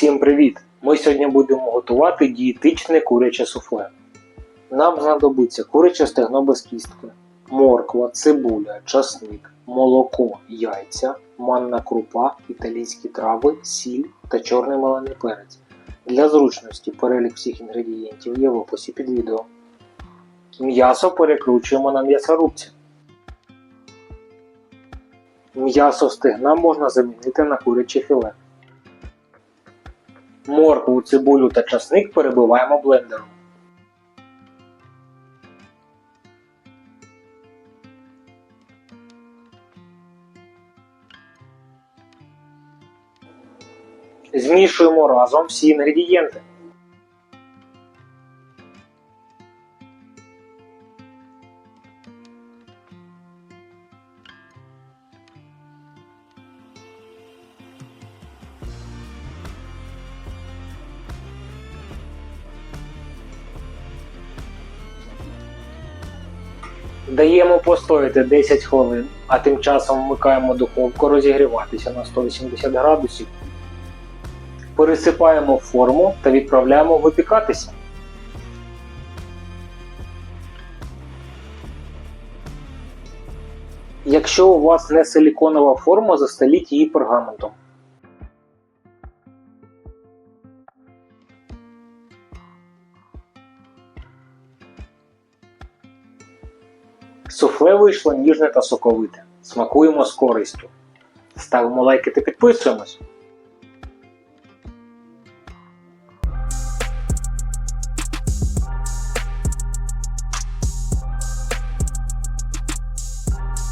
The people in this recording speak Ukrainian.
Всім привіт! Ми сьогодні будемо готувати дієтичне куряче суфле. Нам знадобиться куряче стегно без кістки, морква, цибуля, часник, молоко, яйця, манна крупа, італійські трави, сіль та чорний мелений перець. Для зручності перелік всіх інгредієнтів є в описі під відео. М'ясо перекручуємо на м'ясорубці. М'ясо стегна можна замінити на куряче філе. Моркву, цибулю та часник перебиваємо блендером. Змішуємо разом всі інгредієнти. Даємо постояти 10 хвилин, а тим часом вмикаємо духовку розігріватися на 180 градусів. Пересипаємо форму та відправляємо випікатися. Якщо у вас не силіконова форма, застеліть її пергаментом. Суфле вийшло ніжне та соковите. Смакуємо з користю. Ставимо лайки та підписуємось.